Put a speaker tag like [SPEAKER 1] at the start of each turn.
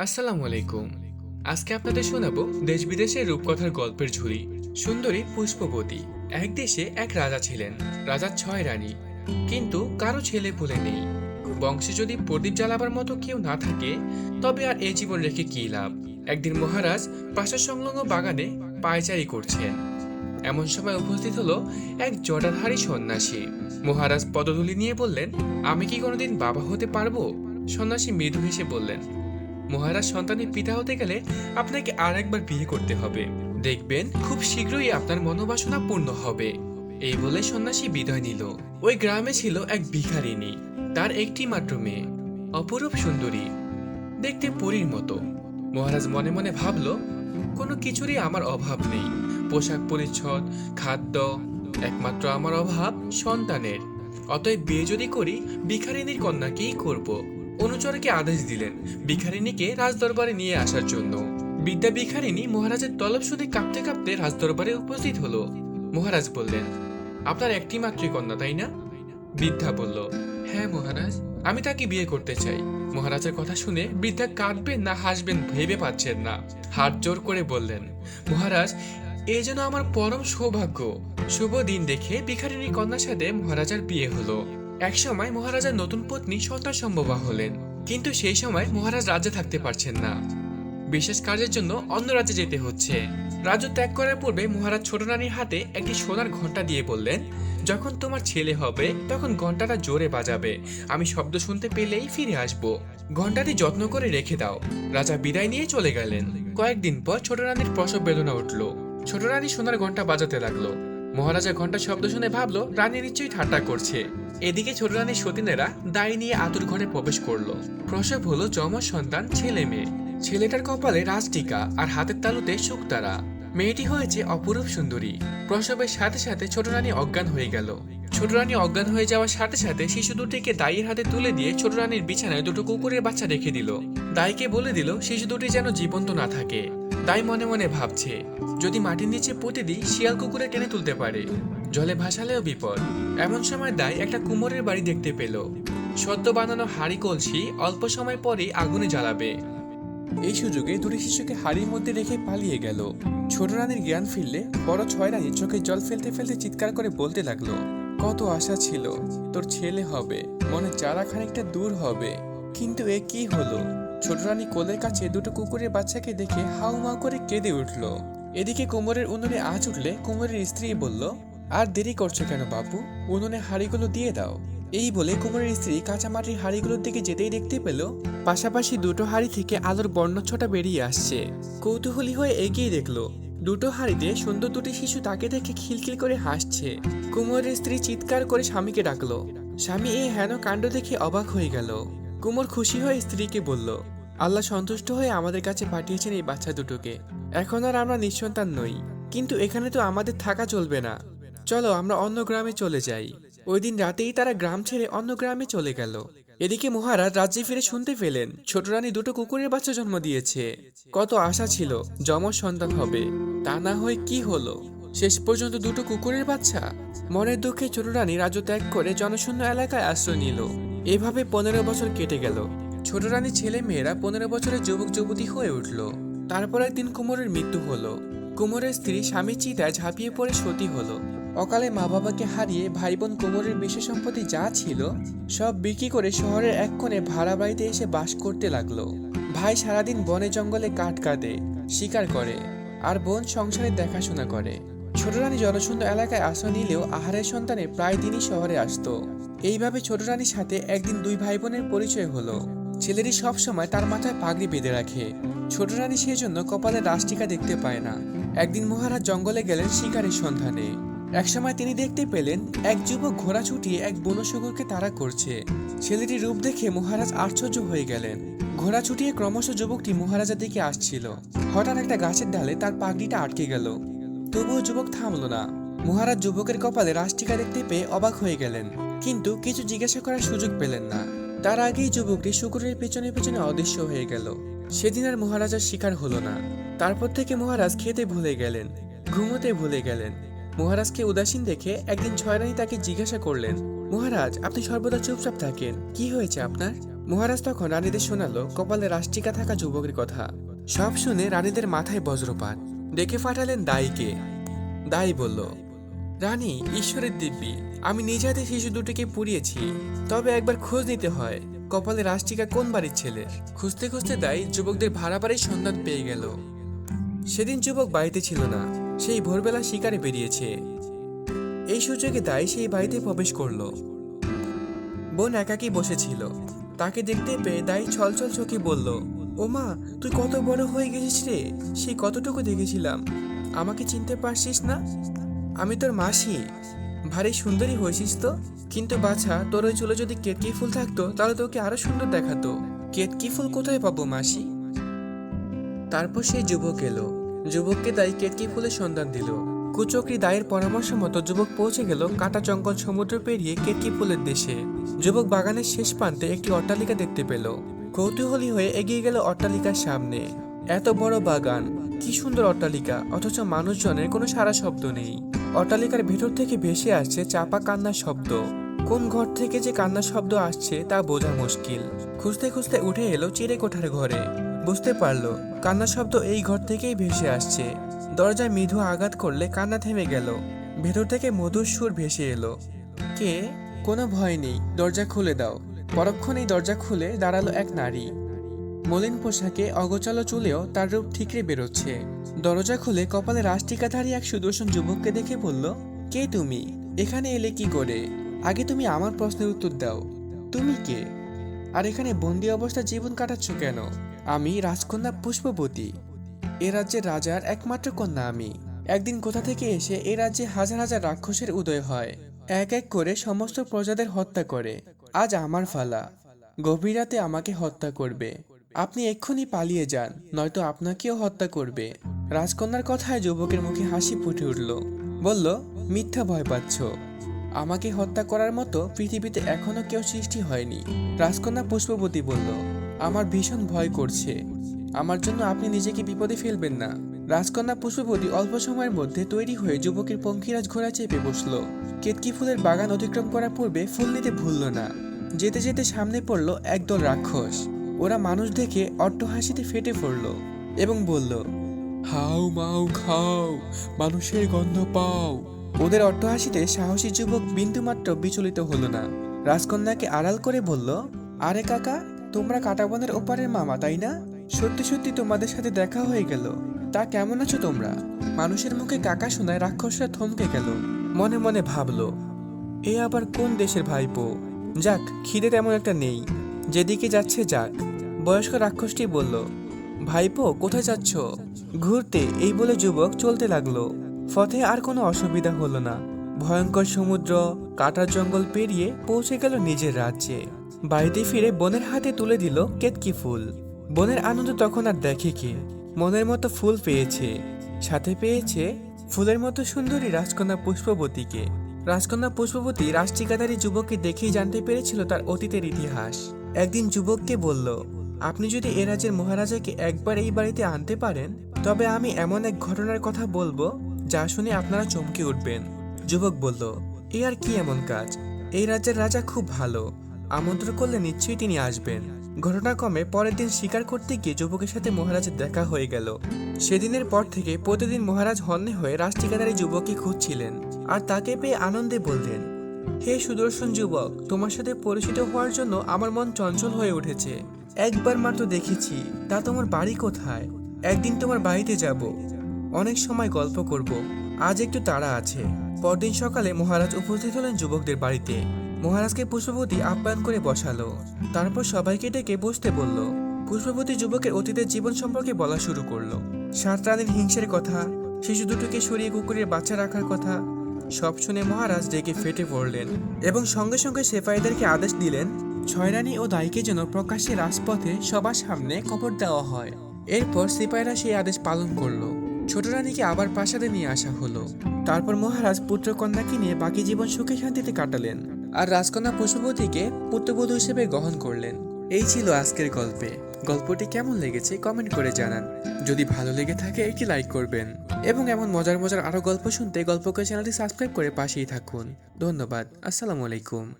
[SPEAKER 1] আসসালামু আলাইকুম। আজকে আপনাদের শোনাবো দেশ বিদেশের রূপকথার গল্পের ঝুড়ি, সুন্দরী পুষ্পবতী। এক দেশে এক রাজা ছিলেন রাজার ছয় রানী। কিন্তু কারও ছেলে বলে নেই। বংশে যদি প্রদীপ জ্বালাবার মতো কেউ না থাকে, তবে আর এই জীবন রেখে কী লাভ? একদিন মহারাজ প্রাসাদ সংলগ্ন বাগানে পায়চারি করছেন। এমন সময় উপস্থিত হলো এক জটাধারী সন্ন্যাসী। মহারাজ পদধূলি নিয়ে বললেন, আমি কি কোনোদিন বাবা হতে পারব? সন্ন্যাসী মৃদু হেসে বললেন মহারাজ সন্তানের পিতা হতে গেলে আপনাকে আর একবার বিয়ে করতে হবে। দেখবেন খুব শীঘ্রই আপনার মনোবাসনা পূর্ণ হবে। এই বলে সন্ন্যাসী বিদায় নিল। ওই গ্রামে ছিল এক ভিখারিণী। তার একটি মাত্র মেয়ে। অপরূপ সুন্দরী। দেখতে পরীর মতো। মহারাজ মনে মনে ভাবল, কোনো কিছুরই আমার অভাব নেই। পোশাক পরিচ্ছদ, খাদ্য, একমাত্র আমার অভাব সন্তানের। অতএব বিয়ে যদি করি ভিখারিনীর কন্যাকেই করব। অনুচরকে আদেশ দিলেন ভিখারিণীকে রাজদরবারে নিয়ে আসার জন্য। বিদ্যা ভিখারিণী মহারাজের তলব শুনে কাঁপতে কাঁপতে রাজদরবারে উপস্থিত হলো। মহারাজ বললেন, আপনার একটি মাত্রই কন্যা, তাই না? বৃদ্ধা বলল হ্যাঁ মহারাজ, আমি তাকে বিয়ে করতে চাই। মহারাজের কথা শুনে বৃদ্ধা কাঁদবেন না হাসবেন ভেবে পাচ্ছেন না। হাত জোর করে বললেন, মহারাজ এই যেন আমার পরম সৌভাগ্য। শুভ দিন দেখে ভিখারিনীর কন্যার সাথে মহারাজার বিয়ে হলো। একসময় মহারাজার নতুন পত্নী সন্তান সম্ভবা হলেন। কিন্তু সেই সময় মহারাজ রাজ্যে থাকতে পারছেন না। বিশেষ কাজের জন্য অন্য রাজ্যে যেতে হচ্ছে। রাজ্য ত্যাগ করার পূর্বে মহারাজ ছোট রানীর হাতে একটি সোনার ঘণ্টা দিয়ে বললেন, যখন তোমার ছেলে হবে, তখন ঘন্টাটা জোরে বাজাবে। আমি শব্দ শুনতে পেলেই ফিরে আসব। ঘন্টাটি যত্ন করে রেখে দাও। রাজা বিদায় নিয়ে চলে গেলেন। কয়েকদিন পর ছোট রানীর প্রসব বেদনা উঠল। ছোট রানী সোনার ঘণ্টা বাজাতে লাগল। মহারাজা ঘণ্টা শব্দ শুনে ভাবলো, রানী নিশ্চয়ই ঠাট্টা করছে। এদিকে ছোট রানীর সতীনেরা দায় নিয়ে আতুর ঘরে প্রবেশ করল। প্রসব হলো যমজ সন্তান, ছেলে মেয়ে। ছেলেটার কপালে রাজটিকা আর হাতের তালুতে শুকতারা মেয়েটি হয়েছে অপরূপ সুন্দরী। প্রসবের সাথে সাথে ছোট রানী অজ্ঞান হয়ে গেল। ছোট রানী অজ্ঞান হয়ে যাওয়ার সাথে সাথে শিশু দুটিকে দাইয়ের হাতে তুলে দিয়ে ছোট রানীর বিছানায় দুটো কুকুরের বাচ্চা রেখে দিল। দাইকে বলে দিল, শিশু দুটি যেন জীবন্ত না থাকে। তাই মনে মনে ভাবছে, যদি মাটির নিচে পুঁতে দিই, শিয়াল কুকুরে টেনে তুলতে পারে। জলে ভাসালেও বিপদ। এমন সময় দাই একটা কুমোরের বাড়ি দেখতে পেল। সদ্য বানানো হাড়ি কলসি অল্প সময় পরেই আগুনে জ্বালাবে। এই সুযোগে দুটি শিশুকে হাড়ির মধ্যে রেখে পালিয়ে গেল। ছোট রানীর জ্ঞান ফিরলে বড় ছয় রানী চোখে জল ফেলতে ফেলতে চিৎকার করে বলতে লাগল, কত আশা ছিল তোর ছেলে হবে, মনে চারা খানিকটা দূর হবে, কিন্তু এ কি হলো? ছোট রানী কোলের কাছে দুটো কুকুরের বাচ্চাকে দেখে হাউ মাউ করে কেঁদে উঠল। এদিকে কোমরের উনুনে আঁচ উঠলে কোমরের স্ত্রী বলল, আর দেরি করছ কেন বাবু উনুনে হাড়িগুলো দিয়ে দাও। এই বলে কুমারের স্ত্রী কাঁচা মাটির হাড়িগুলোর দিকে যেতেই দেখতে পেল, পাশাপাশি দুটো হাড়ি থেকে আলোর বর্ণচ্ছটা বেরিয়ে আসছে। কৌতূহলী হয়ে এগিয়ে দেখল, দুটো হাড়িতে সুন্দর দুটি শিশু তাকে দেখে খিলখিল করে হাসছে। কুমোরের স্ত্রী চিৎকার করে স্বামীকে ডাকলো। স্বামী এই হেন কাণ্ড দেখে অবাক হয়ে গেল। কুমোর খুশি হয়ে স্ত্রীকে বলল, আল্লাহ সন্তুষ্ট হয়ে আমাদের কাছে পাঠিয়েছেন এই বাচ্চা দুটোকে। এখন আর আমরা নিঃসন্তান নই, কিন্তু এখানে তো আমাদের থাকা চলবে না। চলো আমরা অন্য গ্রামে চলে যাই। ওই দিন রাতেই তারা গ্রাম ছেড়ে অন্য গ্রামে চলে গেল। এদিকে মহারাজ রাজ্যে ফিরে শুনতে পেলেন, ছোট রানী দুটো কুকুরের বাচ্চা জন্ম দিয়েছে। কত আশা ছিল, যমজ সন্তান হবে। তা না হয়ে কি হলো? শেষ পর্যন্ত দুটো কুকুরের বাচ্চা। মনের দুঃখে ছোট রানী রাজ্য ত্যাগ করে জনশূন্য এলাকায় আশ্রয় নিল। এভাবে পনেরো বছর কেটে গেল। ছোট রানী ছেলে মেয়েরা পনেরো বছরের যুবক যুবতী হয়ে উঠল। তারপর একদিন কুমোরের মৃত্যু হলো। কুমোরের স্ত্রী স্বামী চিতায় ঝাঁপিয়ে পড়ে সতী হলো। অকালে মা বাবাকে হারিয়ে ভাই বোন কুমোরের বিশেষ সম্পত্তি যা ছিল, সব বিক্রি করে শহরের এক কোণে ভাড়া বাড়িতে এসে বাস করতে লাগল। ভাই সারাদিন বনে জঙ্গলে কাঠ কাঁদে, শিকার করে, আর বোন সংসারের দেখাশোনা করে। ছোট রানী জনশূন্য এলাকায় আশ্রয় নিলেও আহারের সন্তানে প্রায় দিনই শহরে আসত। এইভাবে ছোট রানীর সাথে একদিন দুই ভাই বোনের পরিচয় হলো। ছেলেটি সবসময় তার মাথায় পাগড়ি বেঁধে রাখে। ছোট রানী সেই জন্য কপালে রাজটিকা দেখতে পায় না। একদিন মহারাজ জঙ্গলে গেলেন শিকারের সন্ধানে। একসময় তিনি দেখতে পেলেন এক যুবক ঘোড়া ছুটিয়ে এক বনশুকুরকে তাড়া করছে। ছেলেটির রূপ দেখে মহারাজ আশ্চর্য হয়ে গেলেন। ঘোড়া ছুটিয়ে ক্রমশ যুবকটি মহারাজার দিকে আসছিল। হঠাৎ একটা গাছের ডালে তার পাগড়িটা আটকে গেল। তবুও যুবক থামল না। মহারাজ যুবকের কপালে রাজটিকা দেখতে পেয়ে অবাক হয়ে গেলেন, কিন্তু কিছু জিজ্ঞাসা করার সুযোগ পেলেন না। তার আগেই যুবকটি শুকুরের পেছনে পেছনে অদৃশ্য হয়ে গেল। সেদিন আর মহারাজার শিকার হলো না। তারপর থেকে মহারাজ খেতে ভুলে গেলেন, ঘুমোতে ভুলে গেলেন। মহারাজকে উদাসীন দেখে একদিন ছয়রানী তাকে জিজ্ঞাসা করলেন, মহারাজ, আপনি সর্বদা চুপচাপ থাকেন, কি হয়েছে আপনার? মহারাজ তখন রানীদের শোনালো, কপালে রাষ্ট্রিকা থাকা যুবকের কথা। সব শুনে রানীদের মাথায় বজ্রপাত। ডেকে পাঠালেন দাইকে। দাই বলল, রানী, ঈশ্বরের দিব্যি, আমি নিজ হাতে শিশু দুটিকে পুড়িয়েছি। তবে একবার খোঁজ নিতে হয়, কপালে রাষ্ট্রিকা কোন বাড়ির ছেলে খুঁজতে খুঁজতে দাই যুবকদের ভাড়া বাড়ির সন্ধান পেয়ে গেল। সেদিন যুবক বাড়িতে ছিল না, সেই ভোরবেলা শিকারে বেরিয়েছে। এই সুযোগে দাই সেই বাড়িতে প্রবেশ করল। বোন একাকি বসেছিল। তাকে দেখতে পেয়ে দাই ছলছল চোখে বলল ওমা তুই কত বড় হয়ে গেছিস রে? সেই কতটুকু দেখেছিলাম। আমাকে চিনতে পারছিস না? আমি তোর মাসি। ভারী সুন্দরী হয়েছিস তো। কিন্তু বাছা, তোর ওই চুলে যদি কেতকি ফুল থাকতো, তাহলে তোকে আরও সুন্দর দেখাতো। কেতকি ফুল কোথায় পাবো মাসি? তারপর সেই যুবক এলো। যুবককে দাই কেতকি ফুলের সন্ধান দিল। কুচক্রি দায়ের পরামর্শ মতো যুবক পৌঁছে গেল কাটা জঙ্গল সমুদ্র পেরিয়ে কেতকি ফুলের দেশে। যুবক বাগানের শেষ প্রান্তে একটি অট্টালিকা দেখতে পেল। কৌতূহলী হয়ে এগিয়ে গেল অট্টালিকার সামনে। এত বড় বাগান, কি সুন্দর অট্টালিকা, অথচ মানুষজনের কোনো সারা শব্দ নেই। অট্টালিকার ভেতর থেকে ভেসে আসছে চাপা কান্নার শব্দ। কোন ঘর থেকে যে কান্নার শব্দ আসছে তা বোঝা মুশকিল। খুঁজতে খুঁজতে উঠে এলো চিড়ে কোঠার ঘরে। বুঝতে পারল, কান্নার শব্দ এই ঘর থেকেই ভেসে আসছে। দরজায় মৃদু আঘাত করলে কান্না থেমে গেল। ভেতর থেকে মধুর সুর ভেসে এলো। কে? কোনো ভয় নেই, দরজা খুলে দাও। পরক্ষণেই দরজা খুলে দাঁড়াল এক নারী। মলিন পোশাকে অগোচালো চুলেও তার রূপ ঠিকরে বেরোচ্ছে। দরজা খুলে কপালে রাষ্ট্রিকাধারী এক সুদর্শন যুবককে দেখে বলল, কে তুমি? এখানে এলে কি করে? আগে তুমি আমার প্রশ্নের উত্তর দাও। তুমি কে? আর এখানে বন্দি অবস্থা জীবন কাটাচ্ছ কেন? আমি রাজকন্যা পুষ্পবতী। এ রাজ্যের রাজার একমাত্র কন্যা আমি। একদিন কোথা থেকে এসে এ রাজ্যে হাজার হাজার রাক্ষসের উদয় হয়। এক এক করে সমস্ত প্রজাদের হত্যা করে। আজ আমার ফালা। গভীর রাতে আমাকে হত্যা করবে। আপনি এক্ষুনি পালিয়ে যান, নয়তো আপনাকেও হত্যা করবে। রাজকন্যার কথায় যুবকের মুখে হাসি ফুটে উঠল। বলল, মিথ্যা ভয় পাচ্ছ। আমাকে হত্যা করার মতো পৃথিবীতে এখনও কেউ সৃষ্টি হয়নি। রাজকন্যা পুষ্পবতী বলল, আমার ভীষণ ভয় করছে। আমার জন্য আপনি নিজেকে বিপদে ফেলবেন না। রাজকন্যা পুষ্পবতী অল্প সময়ের মধ্যে তৈরি হয়ে যুবকের পঙ্খিরাজ ঘোড়া চেপে বসল। কেতকি ফুলের বাগান অতিক্রম করার পূর্বে ফুল নিতে ভুলল না। যেতে যেতে সামনে পড়ল একদল রাক্ষস। ওরা মানুষ দেখে অট্টহাসিতে ফেটে পড়ল এবং বলল হাউ মাউ খাও মানুষের গন্ধ পাও। ওদের অট্টহাসিতে সাহসী যুবক বিন্দুমাত্র বিচলিত হলো না। রাজকন্যাকে আড়াল করে বলল আরে কাকা তোমরা কাটাবনের ওপারের মামা তাই না? সত্যি সত্যি তোমাদের সাথে দেখা হয়ে গেল। তা কেমন আছো তোমরা? মানুষের মুখে কাকা শোনায় রাক্ষসরা থমকে গেল। মনে মনে ভাবলো, এ আবার কোন দেশের ভাইপো? যাক, খিদে তেমন একটা নেই। যেদিকে যাচ্ছে যাক। বয়স্ক রাক্ষসটি বলল, ভাইপো, কোথায় যাচ্ছ? ঘুরতে, এই বলে যুবক চলতে লাগল। পথে আর কোনো অসুবিধা হলো না। ভয়ঙ্কর সমুদ্র, কাটার জঙ্গল পেরিয়ে পৌঁছে গেল নিজের রাজ্যে। বাড়িতে ফিরে বোনের হাতে তুলে দিল কেতকি ফুল। বোনের আনন্দ তখন আর দেখে কে? মনের মতো ফুল পেয়েছে। সাথে পেয়েছে ফুলের মতো সুন্দরী রাজকন্যা পুষ্পবতীকে। রাজকন্যা পুষ্পবতী রাষ্ট্রিকাধারী যুবককে দেখেই জানতে পেরেছিল তার অতীতের ইতিহাস। একদিন যুবককে বলল, আপনি যদি এ রাজ্যের মহারাজাকে একবার এই বাড়িতে আনতে পারেন, তবে আমি এমন এক ঘটনার কথা বলব যা শুনে আপনারা চমকে উঠবেন। যুবক বলল, এ আর কি এমন কাজ? এই রাজ্যের রাজা খুব ভালো। আমন্ত্রণ করলে নিশ্চয়ই তিনি আসবেন। ঘটনাক্রমে পরের দিন শিকার করতে গিয়ে যুবকের সাথে মহারাজের দেখা হয়ে গেল। সেদিনের পর থেকে প্রতিদিন মহারাজ হন্যে হয়ে রাষ্ট্রিকাদারি যুবককে খুঁজছিলেন আর তাকে পেয়ে আনন্দে বললেন, হে সুদর্শন যুবক, তোমার সাথে পরিচিত হওয়ার জন্য আমার মন চঞ্চল হয়ে উঠেছে। একবার মাত্র দেখেছি, তা তোমার বাড়ি কোথায়? একদিন তোমার বাড়িতে যাব। অনেক সময় গল্প করব। আজ একটু তাড়া আছে। পরদিন সকালে মহারাজ উপস্থিত হলেন যুবকদের বাড়িতে। মহারাজকে পুষ্পবতী আপ্যায়ন করে বসালো। তারপর সবাইকে ডেকে বসতে বলল, পুষ্পবতী যুবকের অতীতের জীবন সম্পর্কে বলা শুরু করল। সাত রানীর হিংসের কথা, শিশু দুটোকে সরিয়ে কুকুরের বাচ্চা রাখার কথা, সব শুনে মহারাজ ডেকে ফেটে পড়লেন এবং সঙ্গে সঙ্গে সেপাইদেরকে আদেশ দিলেন, ছয় রানী ও দাইকে যেন প্রকাশ্যে রাজপথে সবার সামনে কবর দেওয়া হয়। এরপর সিপাহীরা সেই আদেশ পালন করল। ছোট রানীকে আবার প্রাসাদে নিয়ে আসা হলো। তারপর মহারাজ পুত্রকন্যাকে নিয়ে বাকি জীবন সুখে শান্তিতে কাটালেন। আর রাজকন্যা পশুপতিকে পুত্রবধূ হিসেবে গ্রহণ করলেন। এই ছিল আজকের গল্পে। গল্পটি কেমন লেগেছে কমেন্ট করে জানান। যদি ভালো লেগে থাকে, একটি লাইক করবেন। এবং এমন মজার মজার আরও গল্প শুনতে গল্পকে চ্যানেলটি সাবস্ক্রাইব করে পাশেই থাকুন। ধন্যবাদ। আসসালামু আলাইকুম।